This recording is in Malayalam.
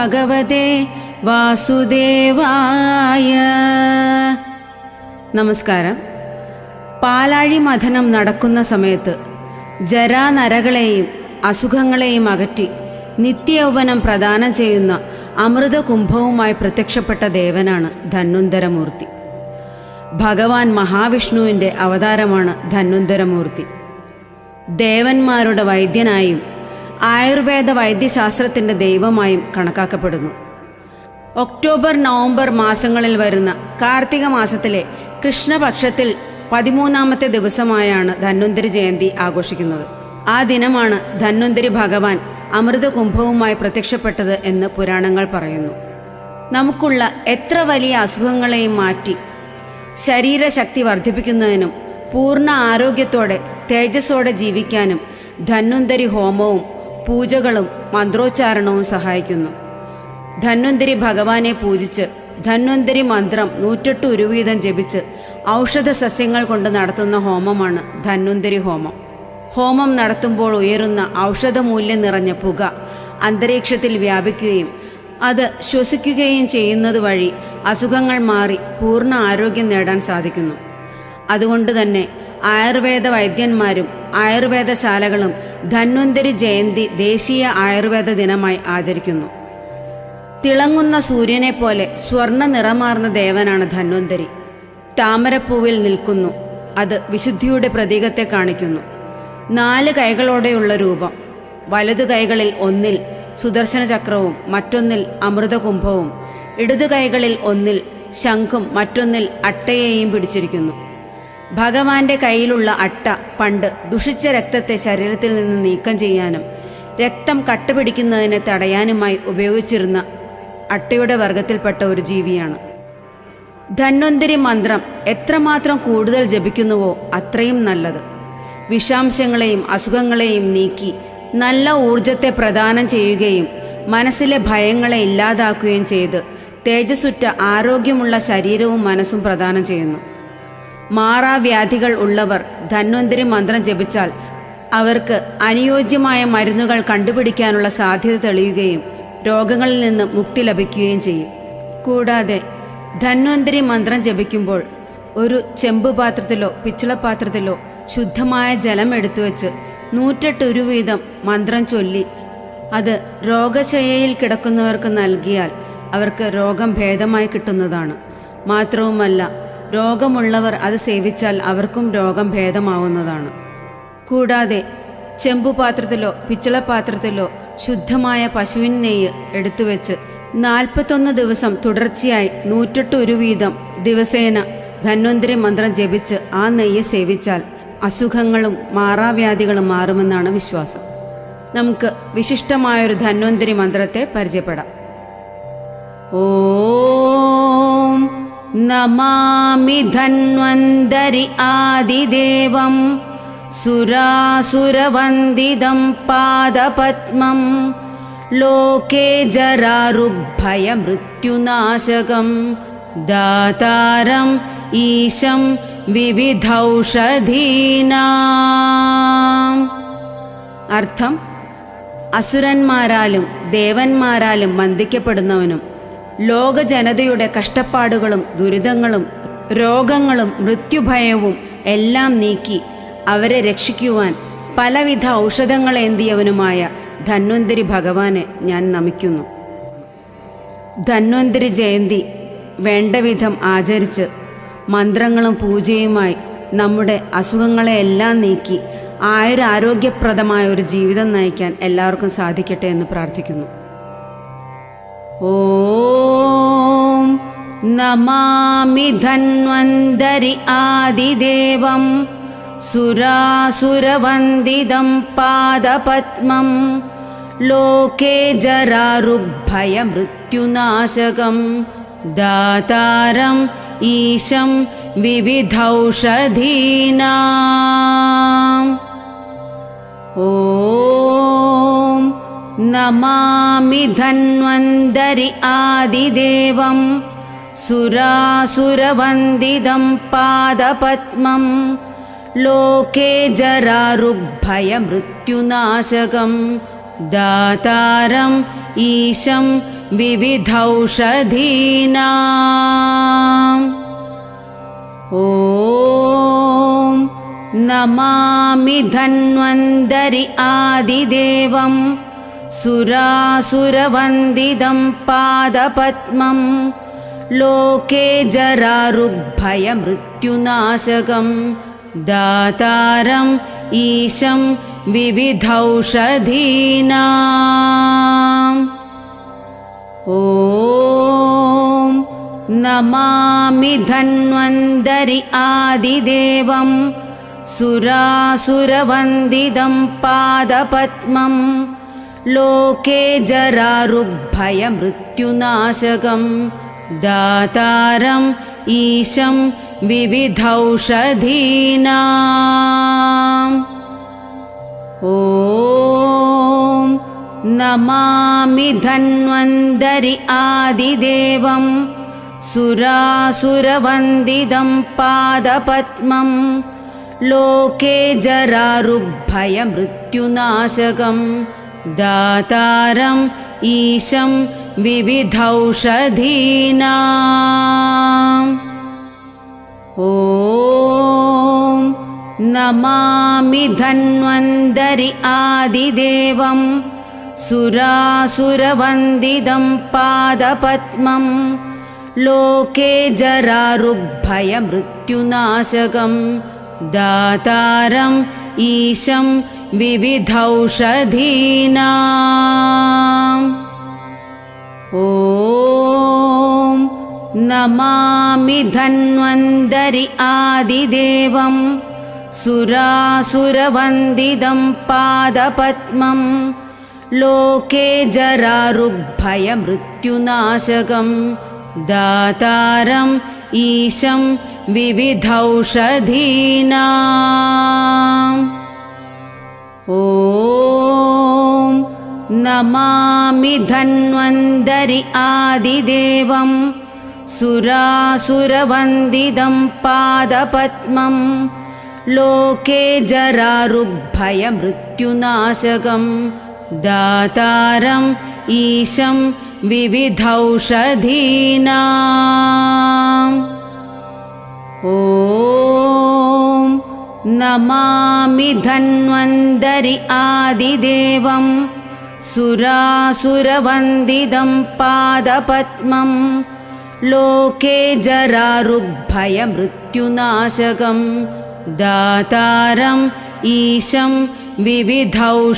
ഭഗവതേ വാസുദേവായ. നമസ്കാരം. പാലാഴി മഥനം നടക്കുന്ന സമയത്ത് ജരാനരകളെയും അസുഖങ്ങളെയും അകറ്റി നിത്യയൗവനം പ്രദാനം ചെയ്യുന്ന അമൃതകുംഭവുമായി പ്രത്യക്ഷപ്പെട്ട ദേവനാണ് ധന്വന്തരമൂർത്തി. ഭഗവാൻ മഹാവിഷ്ണുവിന്റെ അവതാരമാണ് ധന്വന്തരമൂർത്തി. ദേവന്മാരുടെ വൈദ്യനായും ആയുർവേദ വൈദ്യശാസ്ത്രത്തിന്റെ ദൈവമായും കണക്കാക്കപ്പെടുന്നു. ഒക്ടോബർ നവംബർ മാസങ്ങളിൽ വരുന്ന കാർത്തിക മാസത്തിലെ കൃഷ്ണപക്ഷത്തിൽ പതിമൂന്നാമത്തെ ദിവസമായാണ് ധന്വന്തരി ജയന്തി ആഘോഷിക്കുന്നത്. ആ ദിനമാണ് ധന്വന്തരി ഭഗവാൻ അമൃതകുംഭവുമായി പ്രത്യക്ഷപ്പെട്ടത് എന്ന് പുരാണങ്ങൾ പറയുന്നു. നമുക്കുള്ള എത്ര വലിയ അസുഖങ്ങളെയും മാറ്റി ശരീരശക്തി വർദ്ധിപ്പിക്കുന്നതിനും പൂർണ ആരോഗ്യത്തോടെ തേജസ്സോടെ ജീവിക്കാനും ധന്വന്തരി ഹോമവും പൂജകളും മന്ത്രോച്ചാരണവും സഹായിക്കുന്നു. ധന്വന്തരി ഭഗവാനെ പൂജിച്ച് ധന്വന്തരി മന്ത്രം നൂറ്റെട്ട് ഉരുവീതം ജപിച്ച് ഔഷധ സസ്യങ്ങൾ കൊണ്ട് നടത്തുന്ന ഹോമമാണ് ധന്വന്തരി ഹോമം. ഹോമം നടത്തുമ്പോൾ ഉയരുന്ന ഔഷധമൂല്യം നിറഞ്ഞ പുക അന്തരീക്ഷത്തിൽ വ്യാപിക്കുകയും അത് ശ്വസിക്കുകയും ചെയ്യുന്നത് വഴി അസുഖങ്ങൾ മാറി പൂർണ ആരോഗ്യം നേടാൻ സാധിക്കുന്നു. അതുകൊണ്ട് തന്നെ ആയുർവേദ വൈദ്യന്മാരും ആയുർവേദശാലകളും ധന്വന്തരി ജയന്തി ദേശീയ ആയുർവേദ ദിനമായി ആചരിക്കുന്നു. തിളങ്ങുന്ന സൂര്യനെ പോലെ സ്വർണ നിറമാർന്ന ദേവനാണ് ധന്വന്തരി. താമരപ്പൂവിൽ നിൽക്കുന്നു. അത് വിശുദ്ധിയുടെ പ്രതീകത്തെ കാണിക്കുന്നു. നാല് കൈകളോടെയുള്ള രൂപം. വലതു കൈകളിൽ ഒന്നിൽ സുദർശന ചക്രവും മറ്റൊന്നിൽ അമൃതകുംഭവും. ഇടതു കൈകളിൽ ഒന്നിൽ ശംഖും മറ്റൊന്നിൽ അട്ടയെയും പിടിച്ചിരിക്കുന്നു. ഭഗവാന്റെ കയ്യിലുള്ള അട്ട പണ്ട് ദുഷിച്ച രക്തത്തെ ശരീരത്തിൽ നിന്ന് നീക്കം ചെയ്യാനും രക്തം കട്ടുപിടിക്കുന്നതിനെ തടയാനുമായി ഉപയോഗിച്ചിരുന്ന അട്ടയുടെ വർഗത്തിൽപ്പെട്ട ഒരു ജീവിയാണ്. ധന്വന്തിരി മന്ത്രം എത്രമാത്രം കൂടുതൽ ജപിക്കുന്നുവോ അത്രയും നല്ലത്. വിഷാംശങ്ങളെയും അസുഖങ്ങളെയും നീക്കി നല്ല ഊർജത്തെ പ്രദാനം ചെയ്യുകയും മനസ്സിലെ ഭയങ്ങളെ ഇല്ലാതാക്കുകയും ചെയ്ത് തേജസ്സുറ്റ ആരോഗ്യമുള്ള ശരീരവും മനസ്സും പ്രദാനം ചെയ്യുന്നു. മാറാവ്യാധികൾ ഉള്ളവർ ധന്വന്തരി മന്ത്രം ജപിച്ചാൽ അവർക്ക് അനുയോജ്യമായ മരുന്നുകൾ കണ്ടുപിടിക്കാനുള്ള സാധ്യത തെളിയുകയും രോഗങ്ങളിൽ നിന്ന് മുക്തി ലഭിക്കുകയും ചെയ്യും. കൂടാതെ ധന്വന്തരി മന്ത്രം ജപിക്കുമ്പോൾ ഒരു ചെമ്പ് പാത്രത്തിലോ പിച്ചളപാത്രത്തിലോ ശുദ്ധമായ ജലം എടുത്തു വെച്ച് നൂറ്റെട്ട് ഒരു വീതം മന്ത്രം ചൊല്ലി അത് രോഗശയയിൽ കിടക്കുന്നവർക്ക് നൽകിയാൽ അവർക്ക് രോഗം ഭേദമായി കിട്ടുന്നതാണ്. മാത്രവുമല്ല രോഗമുള്ളവർ അത് സേവിച്ചാൽ അവർക്കും രോഗം ഭേദമാവുന്നതാണ്. കൂടാതെ ചെമ്പുപാത്രത്തിലോ പിച്ചളപാത്രത്തിലോ ശുദ്ധമായ പശുവിൻ നെയ്യ് എടുത്തുവെച്ച് നാൽപ്പത്തൊന്ന് ദിവസം തുടർച്ചയായി നൂറ്റെട്ട് ഒരു വീതം ദിവസേന ധന്വന്തരി മന്ത്രം ജപിച്ച് ആ നെയ്യ് സേവിച്ചാൽ അസുഖങ്ങളും മാറാവ്യാധികളും മാറുമെന്നാണ് വിശ്വാസം. നമുക്ക് വിശിഷ്ടമായൊരു ധന്വന്തരി മന്ത്രത്തെ പരിചയപ്പെടാം. ഓം നമാമി ധന്വന്തരി ആദിദേവം സുരാസുരവന്ദിതം പാദപത്മം. ലോകേ ജരാരുഭയമൃത്യുനാശകം. ദാതാരം ഈശം വിവിധൗഷധീനാം. അർത്ഥം അസുരന്മാരാലും ദേവന്മാരാലും വന്ദിക്കപ്പെടുന്നവനും ലോക ജനതയുടെ കഷ്ടപ്പാടുകളും ദുരിതങ്ങളും രോഗങ്ങളും മൃത്യുഭയവും എല്ലാം നീക്കി അവരെ രക്ഷിക്കുവാൻ പലവിധ ഔഷധങ്ങളേന്തിയവനുമായ ധന്വന്തരി ഭഗവാനെ ഞാൻ നമിക്കുന്നു. ധന്വന്തരി ജയന്തി വേണ്ടവിധം ആചരിച്ച് മന്ത്രങ്ങളും പൂജയുമായി നമ്മുടെ അസുഖങ്ങളെയെല്ലാം നീക്കി ആയുരാരോഗ്യപ്രദമായ ഒരു ജീവിതം നയിക്കാൻ എല്ലാവർക്കും സാധിക്കട്ടെ എന്ന് പ്രാർത്ഥിക്കുന്നു. ॐ नमामि धन्वन्तरि आदिदेवं सुरासुरवन्दिदं पादपद्मं लोके जरारुभयमृत्युनाशकं दातारम् ईशं विविधौषधीना नमामि धन्वन्तरि आदिदेवं सुरासुरवन्दिदं पादपद्मं लोके जरारुभयमृत्युनाशकं दातारम् ईशं विविधौषधीना ॐ नमामि धन्वन्तरि आदिदेवम् सुरासुरवन्दितं पादपद्मं लोके जरारुग्भयमृत्युनाशकं दातारम् ईशं विविधौषधीनाम्। ॐ नमामि धन्वन्तरि आदिदेवं सुरासुरवन्दितं पादपद्मं लोके जरारुग्भयमृत्युनाशकं दातारम् ईशं विविधौषधीनाम्। ॐ नमामि धन्वन्तरि आदिदेवं सुरासुरवन्दितं पादपद्मं लोके जरारुग्भयमृत्युनाशकं दातारम् ईशं विविधौषधीनाम्। ॐ नमामि धन्वन्तरि आदिदेवं सुरासुरवन्दितं पादपद्मं लोके जरारुग्भयमृत्युनाशकं दातारम् ईशं विविधौषधीनाम्। ॐ नमामि धन्वन्तरि आदिदेवं सुरासुरवन्दितं पादपद्मं। लोके जरारुग्भयमृत्युनाशकं दातारम् ईशं विविधौषधीनाम् ॐ नमामि धन्वन्तरि आदिदेवं सुरासुरवन्दितं पादपद्मं लोके जरारुग्भयमृत्युनाशकं दातारम् ईशं विविधौषधीनाम् ॐ नमामि धन्वन्तरि आदिदेवं सुरासुरवन्दितं पादपद्मं लोके जरारुग्भयमृत्युनाशकं दातारम् ईशं विविधौषधीनाम्